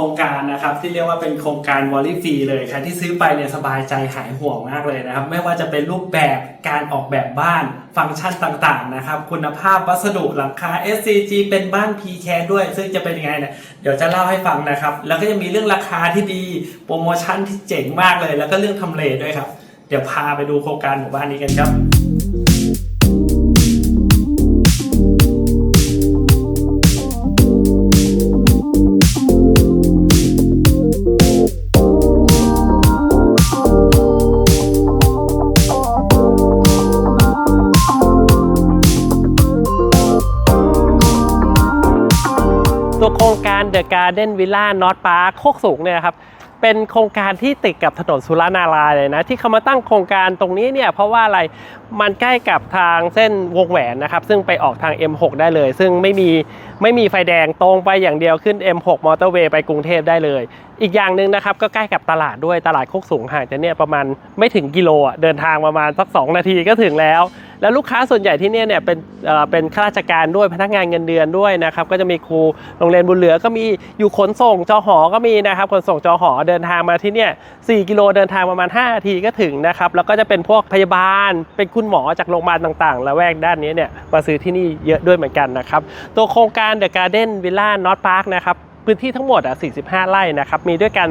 ครงการนะครับที่เรียกว่าเป็นโครงการวอลลี่ฟรีเลยใครที่ซื้อไปเนี่ยสบายใจหายห่วงมากเลยนะครับ ไม่ว่าจะเป็นรูปแบบการออกแบบบ้าน ฟังก์ชันต่างๆนะครับ คุณภาพวัสดุหลังคา SCG เป็นบ้าน p c a ด้วย ซึ่งจะเป็นยังไงเนี่ยเดี๋ยวจะเล่าให้ฟังนะครับ แล้วก็จะมีเรื่องราคาที่ดีโปรโมชั่นที่เจ๋งมากเลย แล้วก็เรื่องทำเลด้วยครับ เดี๋ยวพาไปดูโครงการหมู่บ้านนี้กันครับ ตัวโครงการเดอะการ์เด้นวิลล่านอตปาร์คโคกสูงเนี่ยครับเป็นโครงการที่ติดกับถนนสุรนาราเลยนะที่เขามาตั้งโครงการตรงนี้เนี่ยเพราะว่าอะไรมันใกล้กับทางเส้นวงแหวนนะครับซึ่งไปออกทาง M6 ได้เลย ซึ่งไม่มีไม่มีไฟแดงตรงไปอย่างเดียวขึ้น M6 มอเตอร์เวย์ไปกรุงเทพได้เลย อีกอย่างหนึ่งนะครับก็ใกล้กับตลาดด้วยตลาดโคกสูงห่างจากเนี่ยประมาณไม่ถึงกิโลเดินทางประมาณสัก 2 นาทีก็ถึงแล้ว แล้วลูกค้าส่วนใหญ่ที่เนี่ยเนี่ยเป็นเป็นข้าราชการด้วยพนักงานเงินเดือนด้วยนะครับก็จะมีครูโรงเรียนบุญเหลือก็มีอยู่ขนส่งจอหอก็มีนะครับขนส่งจอหอเดินทางมาที่เนี่ย4กิโลเดินทางประมาณ5นาทีก็ถึงนะครับแล้วก็จะเป็นพวกพยาบาล เป็นคุณหมอจากโรงพยาบาลต่างๆละแวกด้านนี้เนี่ยมาซื้อที่นี่เยอะด้วยเหมือนกันนะครับตัวโครงการ The Garden Villa North Park นะครับ พื้นที่ทั้งหมดอะ45 ไร่นะครับมีด้วยกัน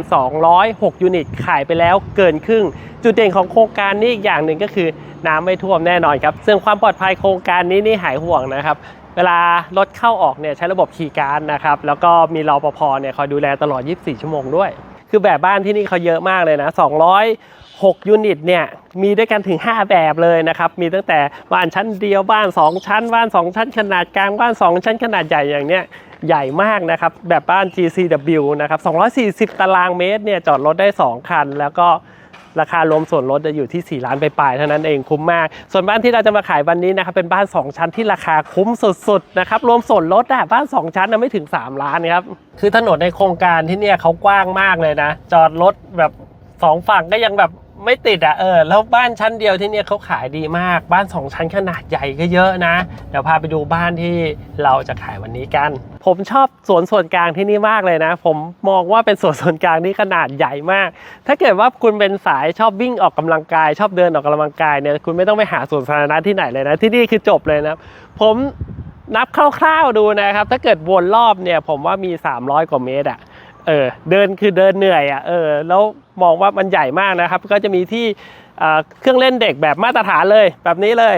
206 ยูนิต ขายไปแล้วเกินครึ่ง จุดเด่นของโครงการนี้อีกอย่างหนึ่งก็คือน้ำไม่ท่วมแน่นอนครับซึ่งความปลอดภัยโครงการนี้นี่หายห่วงนะครับเวลารถเข้าออกเนี่ยใช้ระบบคีย์การ์ดนะครับแล้วก็มีรอปภเนี่ยคอยดูแลตลอด 24 ชั่วโมงด้วยคือแบบบ้านที่นี่เขาเยอะมากเลยนะ 206 ยูนิตเนี่ย มีด้วยกันถึง 5 แบบเลยนะครับ มีตั้งแต่บ้านชั้นเดียวบ้าน 2 ชั้น บ้าน 2 ชั้นขนาดกลาง บ้าน 2 ชั้นขนาดใหญ่อย่างเนี้ย ใหญ่มากนะครับ แบบบ้าน GCW นะครับ 240 ตารางเมตรเนี่ยจอดรถได้ 2 คัน แล้วก็ราคารวมส่วนลดจะอยู่ที่ 4 ล้านไปปลายเท่านั้นเองคุ้มมาก ส่วนบ้านที่เราจะมาขายวันนี้นะครับเป็นบ้าน 2 ชั้นที่ราคาคุ้มสุดๆนะครับรวมส่วนลดอะบ้าน 2 ชั้นนะไม่ถึง 3 ล้านครับคือถนนในโครงการที่เนี่ยเขากว้างมากเลยนะ จอดรถแบบสองฝั่งก็ยังแบบ ไม่ติดอะเออแล้วบ้านชั้นเดียวที่เนี่ยเขาขายดีมาก บ้านสองชั้นขนาดใหญ่ก็เยอะนะ เดี๋ยวพาไปดูบ้านที่เราจะขายวันนี้กัน ผมชอบสวนส่วนกลางที่นี่มากเลยนะ ผมมองว่าเป็นสวนส่วนกลางที่ขนาดใหญ่มาก ถ้าเกิดว่าคุณเป็นสายชอบวิ่งออกกำลังกาย ชอบเดินออกกำลังกายเนี่ยคุณไม่ต้องไปหาสวนสาธารณะที่ไหนเลยนะ ที่นี่คือจบเลยนะผมนับคร่าวๆดูนะครับ ถ้าเกิดวนรอบเนี่ยผมว่ามี 300 กว่าเมตรอะ เออเดินคือเดินเหนื่อยอะเออแล้วมองว่ามันใหญ่มากนะครับ ก็จะมีที่เเครื่องเล่นเด็กแบบมาตรฐานเลยแบบนี้เลย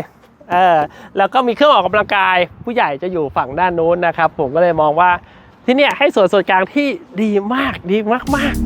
เออแล้วก็มีเครื่องออกกำลังกาย ผู้ใหญ่จะอยู่ฝั่งด้านนู้นนะครับ ผมก็เลยมองว่าที่เนี่ยให้สวนส่วนกลางที่ดีมากดีมากๆ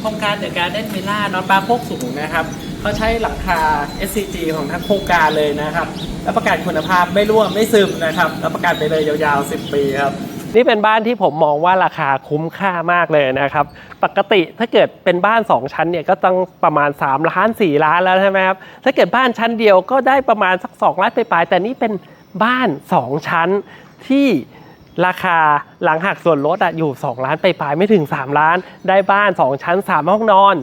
โครงการเดอะการ์เด้นวิลล่านอตปาโคกสูงนะครับ เขาใช้หลังคา SCG ของทั้งโครงการเลยนะครับรับประกันคุณภาพไม่รั่วไม่ซึมนะครับรับประกันไปเลยยาวๆ 10 ปีครับนี่เป็นบ้านที่ผมมองว่าราคาคุ้มค่ามากเลยนะครับ ปกติถ้าเกิดเป็นบ้าน 2 ชั้นเนี่ยก็ต้องประมาณ 3 ล้าน 4 ล้านแล้วใช่ไหมครับ ถ้าเกิดบ้านชั้นเดียวก็ได้ประมาณสัก 2 ล้านไปปลายๆแต่นี่เป็นบ้าน 2 ชั้นที่ราคาหลังหักส่วนลดออยู่ 2 ล้านไปปลายๆไม่ถึง 3 ล้าน ได้บ้าน 2 ชั้น 3 ห้องนอน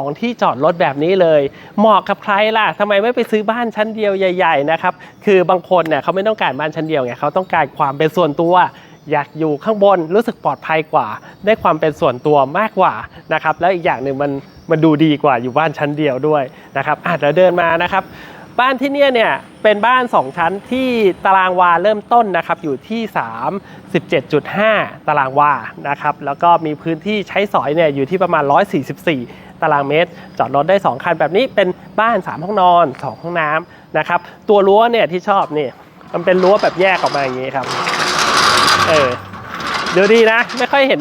2 ที่จอดรถแบบนี้เลย เหมาะกับใครล่ะทำไมไม่ไปซื้อบ้านชั้นเดียวใหญ่ ๆ นะครับ คือบางคนเนี่ยเขาไม่ต้องการบ้านชั้นเดียวไงเขาต้องการความเป็นส่วนตัวอยากอยู่ข้างบนรู้สึกปลอดภัยกว่า ได้ความเป็นส่วนตัวมากกว่านะครับแล้วอีกอย่างหนึ่งมันมันดูดีกว่าอยู่บ้านชั้นเดียวด้วยนะครับอะเดี๋ยวเดินมานะครับ บ้านที่เนี่ยเนี่ยเป็นบ้าน 2 ชั้นที่ตารางวาเริ่มต้นนะครับอยู่ที่37.5 ตารางวานะครับแล้วก็มีพื้นที่ใช้สอยเนี่ยอยู่ที่ประมาณ 144 ตารางเมตร จอดรถได้ 2 คันแบบนี้เป็นบ้าน 3 ห้องนอน 2 ห้องน้ำนะครับ ตัวรั้วเนี่ยที่ชอบนี่มันเป็นรั้วแบบแยกออกมาอย่างนี้ครับ เออดูดีนะ ไม่ค่อยเห็น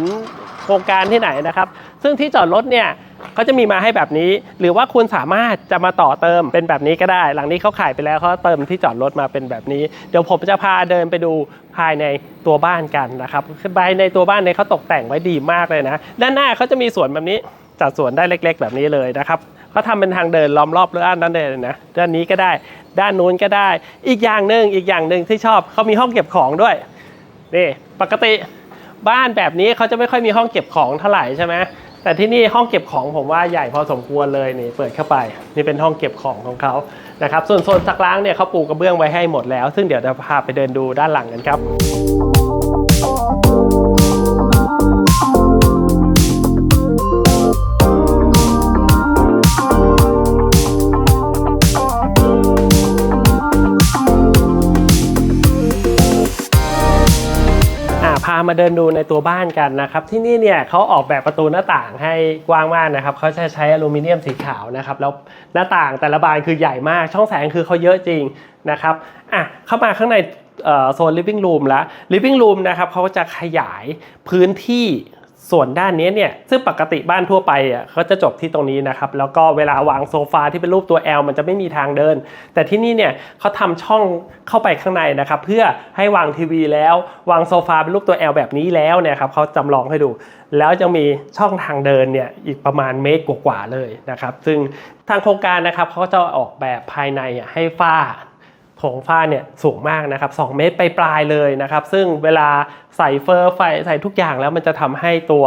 โครงการที่ไหนนะครับ ซึ่งที่จอดรถเนี่ยเขาจะมีมาให้แบบนี้ หรือว่าคุณสามารถจะมาต่อเติมเป็นแบบนี้ก็ได้ หลังนี้เขาขายไปแล้วเขาเติมที่จอดรถมาเป็นแบบนี้ เดี๋ยวผมจะพาเดินไปดูภายในตัวบ้านกันนะครับภายในตัวบ้านเนี่ยเขาตกแต่งไว้ดีมากเลยนะ ด้านหน้าเขาจะมีสวนแบบนี้ จัดสวนได้เล็ก ๆ แบบนี้เลยนะครับเขาทำเป็นทางเดินล้อมรอบด้านนั้นเลยนะด้านนี้ก็ได้ ด้านนู้นก็ได้ อีกอย่างหนึ่งอีกอย่างหนึ่งที่ชอบเขามีห้องเก็บของด้วยนี่ปกติบ้านแบบนี้เขาจะไม่ค่อยมีห้องเก็บของเท่าไหร่ใช่ไหมแต่ที่นี่ห้องเก็บของผมว่าใหญ่พอสมควรเลยนี่เปิดเข้าไปนี่เป็นห้องเก็บของของเขานะครับส่วนโซนซักล้างเนี่ยเขาปูกระเบื้องไว้ให้หมดแล้ว ซึ่งเดี๋ยวจะพาไปเดินดูด้านหลังกันครับามาเดินดูในตัวบ้านกันนะครับ ที่นี่เนี่ยเขาออกแบบประตูหน้าต่างให้กว้างมากนะครับเขาจะใช้อลูมิเนียมสีขาวนะครับแล้วหน้าต่างแต่ละบานคือใหญ่มาก ช่องแสงคือเขาเยอะจริงนะครับอะเข้ามาข้างในโซนลิฟ i n g room แล้ว living room นะครับเขาจะขยายพื้นที่ ส่วนด้านนี้เนี่ยซึ่งปกติบ้านทั่วไปอะเขาจะจบที่ตรงนี้นะครับแล้วก็เวลาวางโซฟาที่เป็นรูปตัว L มันจะไม่มีทางเดิน แต่ที่นี่เนี่ยเขาทำช่องเข้าไปข้างในนะครับเพื่อให้วางทีวีแล้ววางโซฟาเป็นรูปตัว L แบบนี้แล้วเนี่ยครับเขาจำลองให้ดู แล้วจะมีช่องทางเดินเนี่ยอีกประมาณเมตรกว่าๆเลยนะครับซึ่งทางโครงการนะครับเขาจะออกแบบภายในอะให้ฝ้า โถงฝ้าเนี่ยสูงมากนะครับ 2 เมตรไปปลายเลยนะครับ ซึ่งเวลาใส่เฟอร์ไฟใส่ทุกอย่างแล้วมันจะทำให้ตัว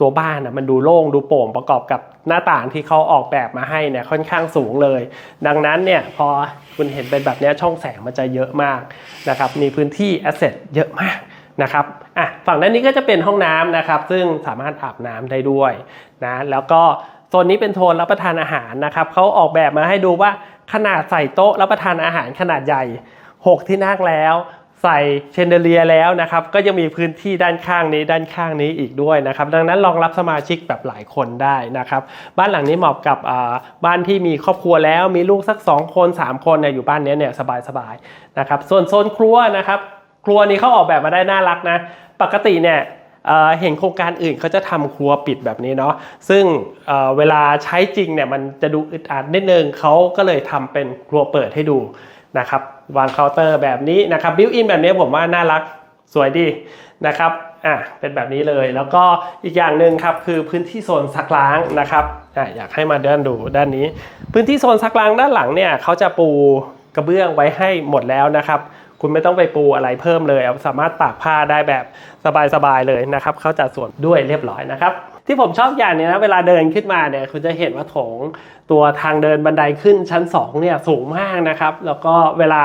ตัวบ้านนะมันดูโล่งดูโปร่งประกอบกับหน้าต่างที่เขาออกแบบมาให้เนี่ยค่อนข้างสูงเลย ดังนั้นเนี่ยพอคุณเห็นเป็นแบบนี้ช่องแสงมันจะเยอะมากนะครับมีพื้นที่แอสเซทเยอะมากนะครับอะฝั่งด้านนี้ก็จะเป็นห้องน้ำนะครับ ซึ่งสามารถอาบน้ำได้ด้วยนะแล้วก็โซนนี้เป็นโซนรับประทานอาหารนะครับเขาออกแบบมาให้ดูว่า ขนาดใส่โต๊ะรับประทานอาหารขนาดใหญ่ 6 ที่นั่งแล้ว ใส่เชนเดเลียแล้วนะครับ ก็ยังมีพื้นที่ด้านข้างนี้ด้านข้างนี้อีกด้วยนะครับ ดังนั้นรองรับสมาชิกแบบหลายคนได้นะครับ บ้านหลังนี้เหมาะกับบ้านที่มีครอบครัวแล้วมีลูกสัก 2 คน 3 คนเนี่ยอยู่บ้านนี้เนี่ยสบายๆนะครับ ส่วนโซนครัวนะครับ ครัวนี้เขาออกแบบมาได้น่ารักนะ ปกติเนี่ย เห็นโครงการอื่นเขาจะทำครัวปิดแบบนี้เนาะซึ่งเเวลาใช้จริงเนี่ยมันจะดูอึดอัดนิดนึงเขาก็เลยทำเป็นครัวเปิดให้ดูนะครับวางเคาน์เตอร์แบบนี้นะครับบิวอินแบบนี้ผมว่าน่ารักสวยดีนะครับอะเป็นแบบนี้เลยแล้วก็อีกอย่างหนึ่งครับคือพื้นที่โซนซักล้างนะครับอะอยากให้มาเดินดูด้านนี้ พื้นที่โซนซักล้างด้านหลังเนี่ยเขาจะปูกระเบื้องไว้ให้หมดแล้วนะครับ คุณไม่ต้องไปปูอะไรเพิ่มเลยสามารถตากผ้าได้แบบสบายๆเลยนะครับเขาจัดส่วนด้วยเรียบร้อยนะครับที่ผมชอบอย่างหนี้นะเวลาเดินขึ้นมาเนี่ยคุณจะเห็นว่าโถงตัวทางเดินบันไดขึ้นชั้น2เนี่ยสูงมากนะครับ แล้วก็เวลา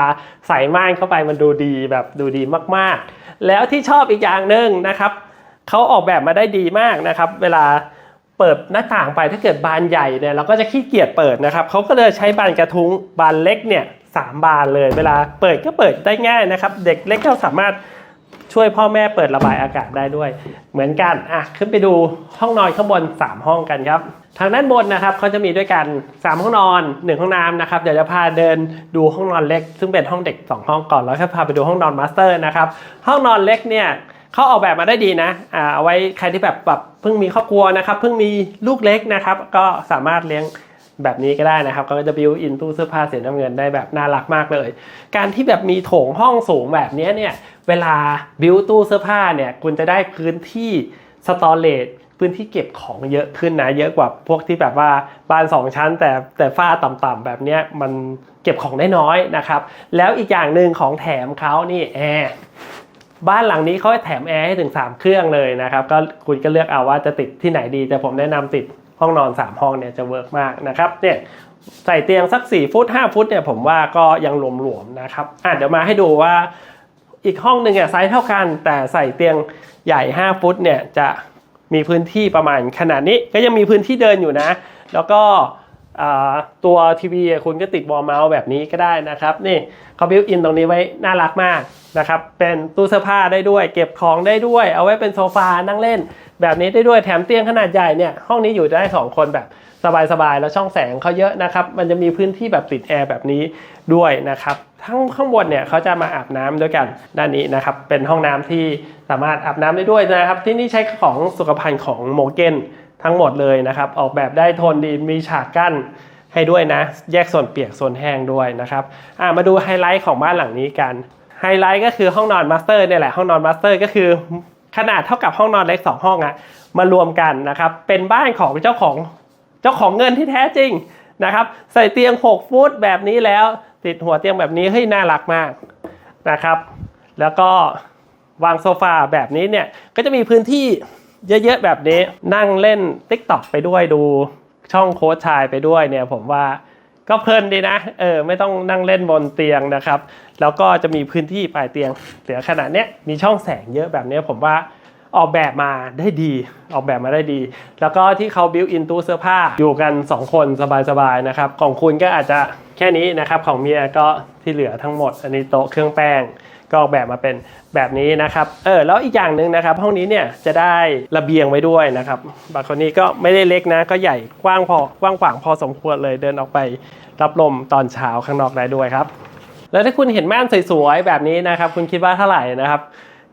ใส่ม่านเข้าไปมันดูดีแบบดูดีมากๆ แล้วที่ชอบอีกอย่างหนึ่งนะครับเขาออกแบบมาได้ดีมากนะครับ เวลาเปิดหน้าต่างไปถ้าเกิดบานใหญ่เนี่ยเราก็จะขี้เกียจเปิดนะครับเขาก็เลยใช้บานกระทุ้งบานเล็กเนี่ย สามบานเลย เวลาเปิดก็เปิดได้ง่ายนะครับ เด็กเล็กก็สามารถช่วยพ่อแม่เปิดระบายอากาศได้ด้วย เหมือนกันอะขึ้นไปดูห้องนอนข้างบน 3 ห้องกันครับ ทางด้านบนนะครับเขาจะมีด้วยกัน 3 ห้องนอน 1 ห้องน้ำนะครับ เดี๋ยวจะพาเดินดูห้องนอนเล็ก ซึ่งเป็นห้องเด็ก 2 ห้องก่อนแล้วค่อยพาไปดูห้องนอนมาสเตอร์นะครับ ห้องนอนเล็กเนี่ยเขาออกแบบมาได้ดีนะอ่าเอาไว้ใครที่แบบแบบเพิ่งมีครอบครัวนะครับเพิ่งมีลูกเล็กนะครับ ก็สามารถเลี้ยง แบบนี้ก็ได้นะครับก็จะบิวอินตู้เสื้อผ้าสีน้ำเงินได้แบบน่ารักมากเลย การที่แบบมีโถงห้องสูงแบบนี้เนี่ยเวลาบิวตู้เสื้อผ้าเนี่ยคุณจะได้พื้นที่สตอเรจพื้นที่เก็บของเยอะขึ้นนะเยอะกว่าพวกที่แบบว่าบ้านสองชั้น แต่แต่ฝ้าต่ำๆแบบเนี้ยมันเก็บของได้น้อยนะครับ แล้วอีกอย่างหนึ่งของแถมเขานี่แอร์บ้านหลังนี้เขาแถมแอร์ให้ถึง 3 เครื่องเลยนะครับ ก็คุณก็เลือกเอาว่าจะติดที่ไหนดี แต่ผมแนะนำติด ห้องนอน 3 ห้องเนี่ยจะเวิร์กมากนะครับเนี่ยใส่เตียงสัก 4 ฟุต 5 ฟุตเนี่ยผมว่าก็ยังหลวมๆนะครับอะเดี๋ยวมาให้ดูว่าอีกห้องหนึ่งอะไซส์เท่ากัน แต่ใส่เตียงใหญ่ 5 ฟุตเนี่ยจะมีพื้นที่ประมาณขนาดนี้ก็ยังมีพื้นที่เดินอยู่นะ แล้วก็ ตัวทีวีคุณก็ติดวอลเมาส์แบบนี้ก็ได้นะครับ นี่เขาบิวอินตรงนี้ไว้น่ารักมากนะครับ เป็นตู้เสื้อผ้าได้ด้วย เก็บของได้ด้วย เอาไว้เป็นโซฟานั่งเล่น แบบนี้ได้ด้วยแถมเตียงขนาดใหญ่เนี่ย ห้องนี้อยู่ได้ 2 คนแบบสบายๆ แล้วช่องแสงเขาเยอะนะครับ มันจะมีพื้นที่แบบติดแอร์แบบนี้ด้วยนะครับ ทั้งข้างบนเนี่ยเขาจะมาอาบน้ำด้วยกันด้านนี้นะครับ เป็นห้องน้ำที่สามารถอาบน้ำได้ด้วยนะครับ ที่นี่ใช้ของสุขภัณฑ์ของโมเกน ทั้งหมดเลยนะครับ ออกแบบได้โทนดีมีฉากกั้นให้ด้วยนะ แยกส่วนเปียกส่วนแห้งด้วยนะครับอะมาดูไฮไลท์ของบ้านหลังนี้กันไฮไลท์ก็คือห้องนอนมาสเตอร์เนี่ยแหละห้องนอนมาสเตอร์ก็คือขนาดเท่ากับห้องนอนเล็ก 2 ห้องอะมารวมกันนะครับเป็นบ้านของเจ้าของเจ้าของเงินที่แท้จริงนะครับ ใส่เตียง 6 ฟุตแบบนี้แล้ว ติดหัวเตียงแบบนี้เฮ้ยน่ารักมากนะครับ แล้วก็วางโซฟาแบบนี้เนี่ยก็จะมีพื้นที่ เยอะๆแบบนี้นั่งเล่น t ิ k t o k ไปด้วยดูช่องโค้ชชายไปด้วยเนี่ยผมว่าก็เพลินดีนะเออไม่ต้องนั่งเล่นบนเตียงนะครับ แล้วก็จะมีพื้นที่ปลายเตียงเหลือขนาดเนี้ยมีช่องแสงเยอะแบบนี้ผมว่าออกแบบมาได้ดี ออกแบบมาได้ดี แล้วก็ที่เขาบิวอินตู้เสื้อผ้าอยู่กัน 2 คนสบายๆนะครับ ของคุณก็อาจจะแค่นี้นะครับ ของเมียก็ที่เหลือทั้งหมด อันนี้โต๊ะเครื่องแป้ง ก็ออกแบบมาเป็นแบบนี้นะครับ เออแล้วอีกอย่างหนึ่งนะครับ ห้องนี้เนี่ยจะได้ระเบียงไว้ด้วยนะครับบาร์โคนี่ก็ไม่ได้เล็กนะ ก็ใหญ่กว้างพอกว้างขวางพอสมควรเลยเดินออกไปรับลมตอนเช้าข้างนอกได้ด้วยครับ แล้วถ้าคุณเห็นม่านสวยๆแบบนี้นะครับ คุณคิดว่าเท่าไหร่นะครับ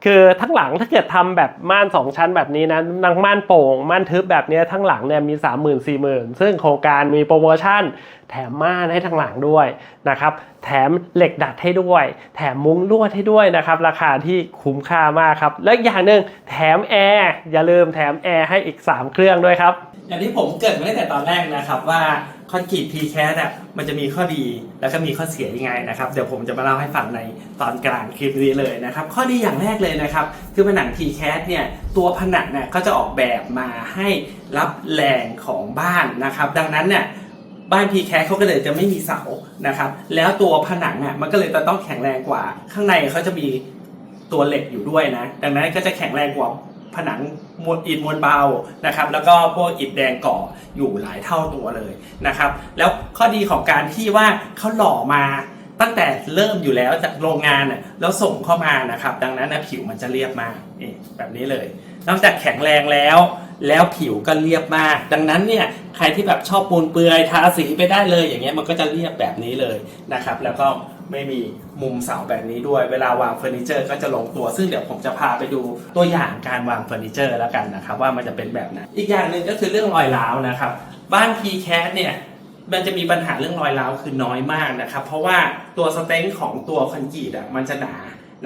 คือทั้งหลังถ้าเกิดทำแบบม่าน 2 ชั้นแบบนี้นะนังม่านโป่งม่านทึบแบบนี้ทั้งหลังเนี่ยมี 3 0 0 0 0 4 0,000ซึ่งโครงการมีโปรโมชั่น แถมม่านให้ทั้งหลังด้วยนะครับแถมเหล็กดัดให้ด้วย แถมมุ้งลวดให้ด้วยนะครับราคาที่คุ้มค่ามากครับ และอย่างหนึ่งแถมแอร์อย่าลืมแถมแอร์ให้อีก 3 เครื่องด้วยครับอย่างที่ผมเกิดไว้ตั้งแต่ตอนแรกนะครับว่า คอนกรีต PCAT อะมันจะมีข้อดีแล้วก็มีข้อเสียยังไงนะครับเดี๋ยวผมจะมาเล่าให้ฟังในตอนกลางคลิปนี้เลยนะครับ ข้อดีอย่างแรกเลยนะครับ คือผนัง PCAT เนี่ยตัวผนังเนี่ยก็จะออกแบบมาให้รับแรงของบ้านนะครับ ดังนั้นเนี่ยบ้าน PCAT เขาก็เลยจะไม่มีเสานะครับ แล้วตัวผนังอะมันก็เลยจะต้องแข็งแรงกว่า ข้างในเขาจะมีตัวเหล็กอยู่ด้วยนะ ดังนั้นก็จะแข็งแรงกว่า ผนังมวลอิฐมวลเบานะครับแล้วก็พวกอิฐแดงก่ออยู่หลายเท่าตัวเลยนะครับ แล้วข้อดีของการที่ว่าเขาหล่อมาตั้งแต่เริ่มอยู่แล้วจากโรงงานน่ะแล้วส่งเข้ามานะครับ ดังนั้นนะผิวมันจะเรียบมากนี่แบบนี้เลย นอกจากแข็งแรงแล้ว แล้วผิวก็เรียบมาก ดังนั้นเนี่ยใครที่แบบชอบปูนเปลือยทาสีไปได้เลยอย่างเงี้ยมันก็จะเรียบแบบนี้เลยนะครับ แล้วก็ ไม่มีมุมเสาแบบนี้ด้วย เวลาวางเฟอร์นิเจอร์ก็จะลงตัว ซึ่งเดี๋ยวผมจะพาไปดูตัวอย่างการวางเฟอร์นิเจอร์แล้วกันนะครับว่ามันจะเป็นแบบไหนอีกอย่างหนึ่งก็คือเรื่องรอยร้าวนะครับ บ้าน p c a t เนี่ยมันจะมีปัญหาเรื่องรอยร้าวคือน้อยมากนะครับ เพราะว่าตัวสเต็งของตัวคอนกรีตอะมันจะหนา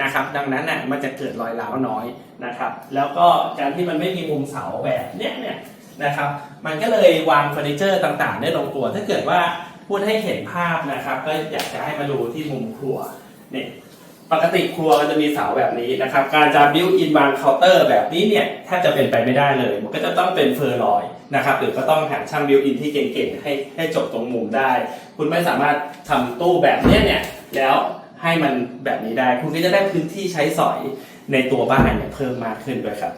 นะครับ ดังนั้นอะมันจะเกิดรอยร้าวน้อยนะครับ แล้วก็การที่มันไม่มีมุมเสาแบบเนี้ยเนี่ยนะครับ มันก็เลยวางเฟอร์นิเจอร์ต่างๆ ได้ลงตัวถ้าเกิดว่า พูดให้เห็นภาพนะครับ ก็อยากจะให้มาดูที่มุมครัวเนี่ยปกติครัวก็จะมีเสาแบบนี้นะครับ การจะบิวอินวางเคาน์เตอร์แบบนี้เนี่ยแทบจะเป็นไปไม่ได้เลย มันก็จะต้องเป็นเฟอร์ลอยนะครับหรือก็ต้องหาช่างบิวอินที่เก่งๆให้ให้จบตรงมุมได้ คุณไม่สามารถทำตู้แบบนี้เนี่ยแล้วให้มันแบบนี้ได้ คุณก็จะได้พื้นที่ใช้สอยในตัวบ้านเนี่ยเพิ่มมากขึ้นด้วยครับ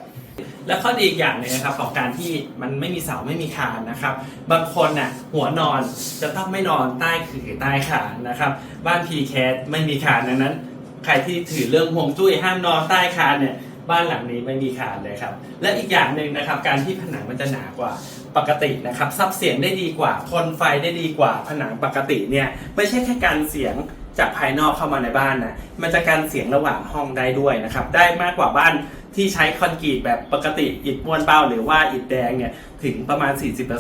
แล้วข้อดีอีกอย่างหนึงนะครับของการที่มันไม่มีเสาไม่มีคานนะครับ บางคนน่ะหัวนอนจะต้องไม่นอนใต้ขื่อใต้คานนะครับ บ้าน p c a t ไม่มีคานดังนั้น ใครที่ถือเรื่องห่วงจุ้ยห้ามนอนใต้คานเนี่ยบ้านหลังนี้ไม่มีคานเลยครับ และอีกอย่างหนึ่งนะครับ การที่ผนังมันจะหนากว่าปกตินะครับซับเสียงได้ดีกว่าทนไฟได้ดีกว่าผนังปกติเนี่ยไม่ใช่แค่การเสียง จากภายนอกเข้ามาในบ้านนะมันจะการเสียงระหว่างห้องได้ด้วยนะครับ ได้มากกว่าบ้านที่ใช้คอนกรีตแบบปกติอิฐมวลเบาหรือว่าอิฐแดงเนี่ยถึงประมาณ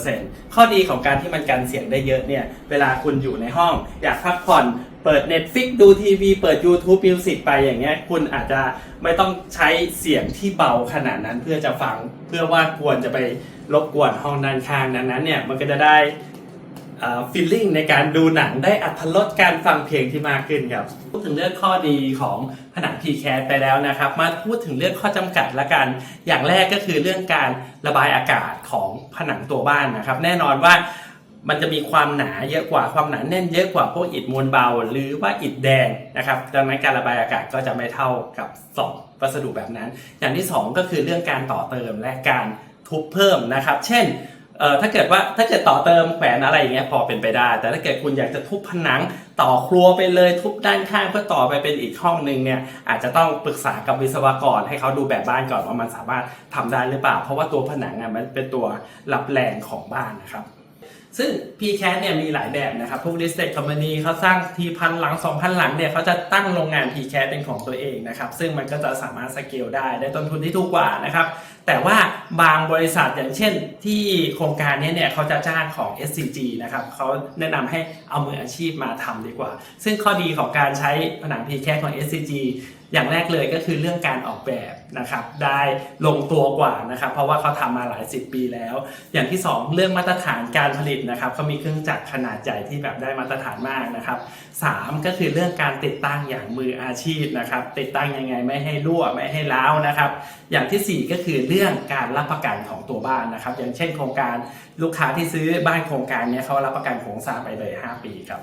40%ข้อดีของการที่มันกันเสียงได้เยอะเนี่ยเวลาคุณอยู่ในห้อง อยากพักผ่อนเปิด Netflix ดูทีวี เปิด YouTube Music ไปอย่างเงี้ยคุณอาจจะไม่ต้องใช้เสียงที่เบาขนาดนั้นเพื่อจะฟัง เพื่อว่าควรจะไปรบกวนห้องด้านข้างดังนั้นเนี่ยมันก็จะได้ ฟีลลิ่งในการดูหนังได้อัธรสการฟังเพลงที่มากขึ้นครับพูดถึงเรื่องข้อดีของผนัง p c a t ไปแล้วนะครับ มาพูดถึงเรื่องข้อจำกัดละกัน อย่างแรกก็คือเรื่องการระบายอากาศของผนังตัวบ้านนะครับ แน่นอนว่ามันจะมีความหนาเยอะกว่าความหนาแน่นเยอะกว่าพวกอิฐมวลเบา หรือว่าอิฐแดงนะครับดังนั้นการระบายอากาศก็จะไม่เท่ากับสองวัสดุแบบนั้น อย่างที่สองก็คือเรื่องการต่อเติมและการทุบเพิ่มนะครับ เช่น เอ่อถ้าเกิดว่าถ้าเกิดต่อเติมแขวนอะไรอย่างเงี้ยพอเป็นไปได้ แต่ถ้าเกิดคุณอยากจะทุบผนังต่อครัวไปเลยทุบด้านข้างเพื่อต่อไปเป็นอีกห้องหนึ่งเนี่ยอาจจะต้องปรึกษากับวิศวกรให้เขาดูแบบบ้านก่อนว่ามันสามารถทำได้หรือเปล่า เพราะว่าตัวผนังอะมันเป็นตัวรับแรงของบ้านนะครับ ซึ่ง p c a t เนี่ยมีหลายแบบนะครับ พวก listed company เขาสร้างทีพันหลัง 2,000 หลังเนี่ยเขาจะตั้งโรงงาน p c a t เป็นของตัวเองนะครับ ซึ่งมันก็จะสามารถสเกลได้ได้ต้นทุนที่ถูกกว่านะครับ แต่ว่าบางบริษัทอย่างเช่นที่โครงการนี้เนี่ยเขาจะจ้างของ SCG นะครับเขาแนะนำให้เอามืออาชีพมาทำดีกว่า ซึ่งข้อดีของการใช้ผนัง p c a t ของ SCG อย่างแรกเลยก็คือเรื่องการออกแบบนะครับได้ลงตัวกว่านะครับเพราะว่าเขาทำมาหลายสิบปีแล้ว อย่างที่ 2 เรื่องมาตรฐานการผลิตนะครับเขามีเครื่องจักรขนาดใหญ่ที่แบบได้มาตรฐานมากนะครับสามก็คือเรื่องการติดตั้งอย่างมืออาชีพนะครับติดตั้งยังไงไม่ให้รั่วไม่ให้ร้าวนะครับ อย่างที่สี่ก็คือเรื่องการรับประกันของตัวบ้านนะครับ อย่างเช่นโครงการลูกค้าที่ซื้อบ้านโครงการนี้เขารับประกันโครงสร้างไปเลย 5 ปีครับ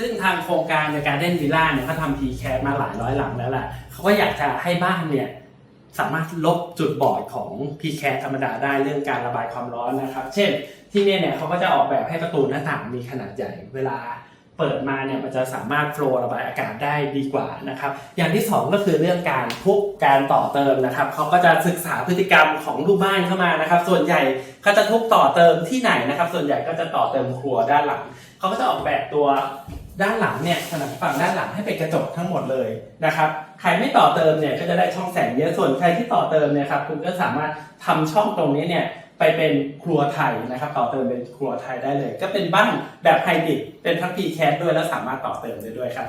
ซึ่งทางโครงการในการเล่นวิลล่าเนี่ยเขาทำ p c a s มาหลายร้อยหลังแล้วแหละเขาก็อยากจะให้บ้านเนี่ยสามารถลบจุดบอดของ p c a s ธรรมดาได้เรื่องการระบายความร้อนนะครับ เช่นที่เนี่ยเนี่ยเขาก็จะออกแบบให้ประตูหน้าต่างมีขนาดใหญ่เวลาเปิดมาเนี่ยมันจะสามารถโฟล์ระบายอากาศได้ดีกว่านะครับ อย่างที่สองก็คือเรื่องการทุบการต่อเติมนะครับเขาก็จะศึกษาพฤติกรรมของลูกบ้านเข้ามานะครับ ส่วนใหญ่เขาจะทุบต่อเติมที่ไหนนะครับ ส่วนใหญ่ก็จะต่อเติมครัวด้านหลังเขาก็จะออกแบบตัว ด้านหลังเนี่ยผนังฝั่งด้านหลังให้เป็นกระจกทั้งหมดเลยนะครับใครไม่ต่อเติมเนี่ยก็จะได้ช่องแสงเยอะส่วนใครที่ต่อเติมเนี่ยครับคุณก็สามารถทำช่องตรงนี้เนี่ยไปเป็นครัวไทยนะครับต่อเติมเป็นครัวไทยได้เลย ก็เป็นบ้านแบบไฮบริดเป็นทั้งพีแคสด้วยแล้วสามารถต่อเติมได้ด้วยครั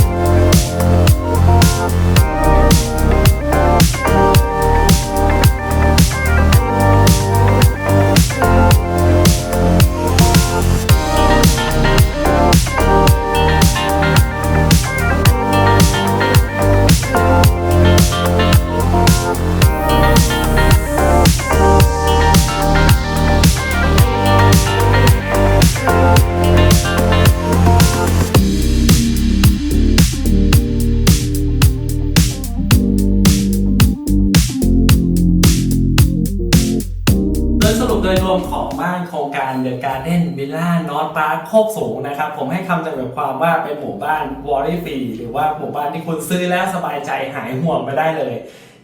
บ ว่าเป็นหมู่บ้านวอร์รี่ฟรีหรือว่าหมู่บ้านที่คุณซื้อแล้วสบายใจหายห่วงไปได้เลย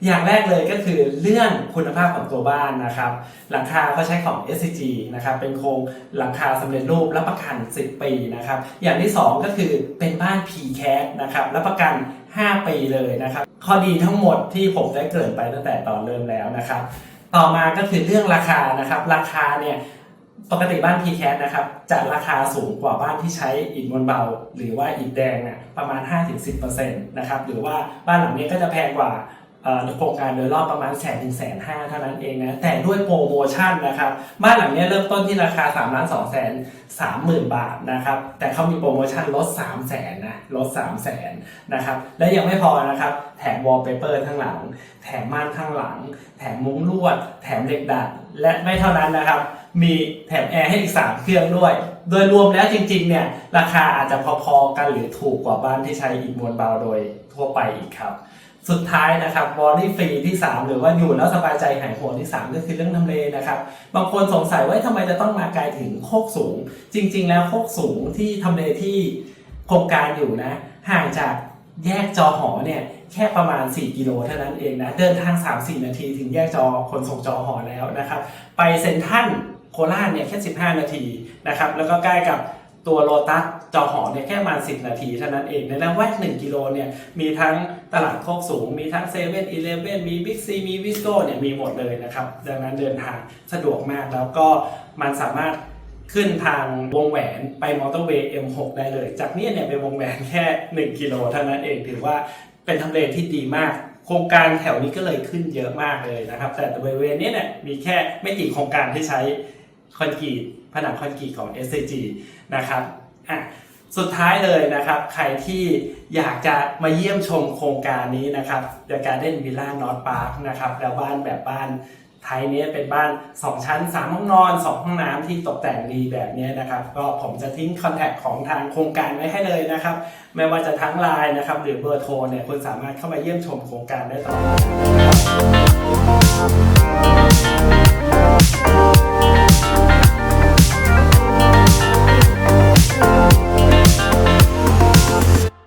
อย่างแรกเลยก็คือเรื่องคุณภาพของตัวบ้านนะครับ หลังคาเขาใช้ของ SCG นะครับ เป็นโครงหลังคาสำเร็จรูปรับประกัน 10 ปีนะครับ อย่างที่ 2 ก็คือเป็นบ้าน p c a s นะครับรับประกัน 5 ปีเลยนะครับ ข้อดีทั้งหมดที่ผมได้เกริ่นไปตั้งแต่ตอนเริ่มแล้วนะครับ ต่อมาก็คือเรื่องราคานะครับ ราคาเนี่ย ปกติบ้าน p c a s นะครับจะราคาสูงกว่าบ้านที่ใช้อิฐมวลเบา หรือว่าอิฐแดงเนี่ยประมาณ 5-10%นะครับหรือว่าบ้านหลังนี้ก็จะแพงกว่าโครงการโดยรอบประมาณแสนถึงแสนห้าเท่านั้นเองนะแต่ด้วยโปรโมชั่นนะครับบ้านหลังนี้เริ่มต้นที่ราคา3ล้าน2แสน3หมื่นบาทนะครับแต่เขามีโปรโมชั่นลด3แสนนะลด3แสนนะครับและยังไม่พอนะครับแถมวอลเปเปอร์ข้างหลัง แถมม่านข้างหลัง แถมมุ้งลวด แถมเหล็กดัดและไม่เท่านั้นนะครับ มีแถมแอร์ให้อีก 3 เครื่องด้วย โดยรวมแล้วจริงๆ เนี่ย ราคาอาจจะพอๆกันหรือถูกกว่าบ้านที่ใช้อิฐมวลเบาโดยทั่วไปอีกครับ สุดท้ายนะครับวอลลี่ฟรีที่ 3 หรือว่าอยู่แล้วสบายใจหายห่วงที่ 3 ก็คือเรื่องทำเลนะครับ บางคนสงสัยว่าทำไมจะต้องมาไกลถึงโคกสูง จริง ๆ แล้วโคกสูงที่ทำเลที่โครงการอยู่นะ ห่างจากแยกจอหอเนี่ยแค่ประมาณ 4 กิโลเท่านั้นเองนะ เดินทาง 3-4 นาทีถึงแยกจอคนส่งจอหอแล้วนะครับ ไปเซ็นทรัล โคราชเนี่ยแค่ 15 นาทีนะครับแล้วก็ใกล้กับตัวโลตัสจอหอเนี่ยแค่ประมาณ10 นาทีเท่านั้นเองในระแวก1กิโลเนี่ยมีทั้งตลาดโคกสูง มีทั้งเซเว่นอีเลฟเว่นมีบิ๊กซีมีวิสโก้เนี่ยมีหมดเลยนะครับ ดังนั้นเดินทางสะดวกมากแล้วก็มันสามารถขึ้นทางวงแหวนไปมอเตอร์เวย์ M6 ได้เลย จากนี้เนี่ยไปวงแหวนแค่ 1 กิโลเท่านั้นเองถือว่าเป็นทำเลที่ดีมากโครงการแถวนี้ก็เลยขึ้นเยอะมากเลยนะครับ แต่บริเวณนี้เนี่ยมีแค่ไม่กี่โครงการที่ใช้ คอนกรีตผนังคอนกรีตของ SCG นะครับอะสุดท้ายเลยนะครับ ใครที่อยากจะมาเยี่ยมชมโครงการนี้นะครับ The Garden Villa North Park นะครับแล้วบ้านแบบบ้านไทยเนี้ยเป็นบ้าน 2 ชั้น 3 ห้องนอน 2 ห้องน้ำที่ตกแต่งดีแบบนี้นะครับ ก็ผมจะทิ้งคอนแทคของทางโครงการไว้ให้เลยนะครับ ไม่ว่าจะทั้งไลน์นะครับ หรือเบอร์โทรเนี่ยคุณสามารถเข้ามาเยี่ยมชมโครงการได้ตลอด